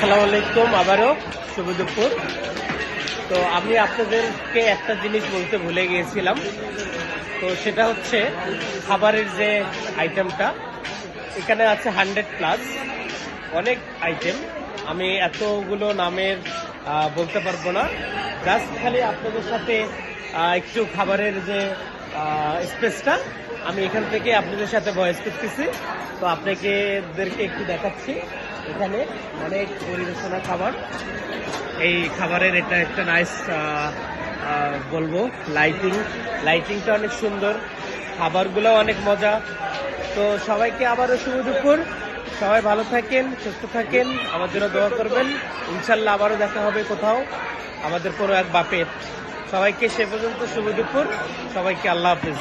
আসসালামু আলাইকুম, আবারও শুভ দুপুর। তো আমি আপনাদেরকে একটা জিনিস বলতে ভুলে গিয়েছিলাম। তো সেটা হচ্ছে খাবারের যে আইটেমটা এখানে আছে হান্ড্রেড প্লাস অনেক আইটেম আমি এতগুলো নামের বলতে পারব না। জাস্ট খালি আপনাদের সাথে একটু খাবারের যে স্পেসটা আমি এখান থেকে আপনাদের সাথে ভয়েস করতেছি। তো আপনাকে একটু দেখাচ্ছি। এখানে অনেক পরিবেশনা খাবার। এই খাবারের এটা একটা নাইস বলব লাইটিং লাইটিংটা অনেক সুন্দর খাবারগুলো অনেক মজা। তো সবাইকে আবারও শুভ দুপুর। সবাই ভালো থাকেন, সুস্থ থাকেন, আমার জন্য দোয়া করবেন। ইনশাল্লাহ আবারও দেখা হবে কোথাও, আমাদের কোনো এক বাপের। সবাইকে সে পর্যন্ত শুভ দুপুর। সবাইকে আল্লাহ হাফিজ।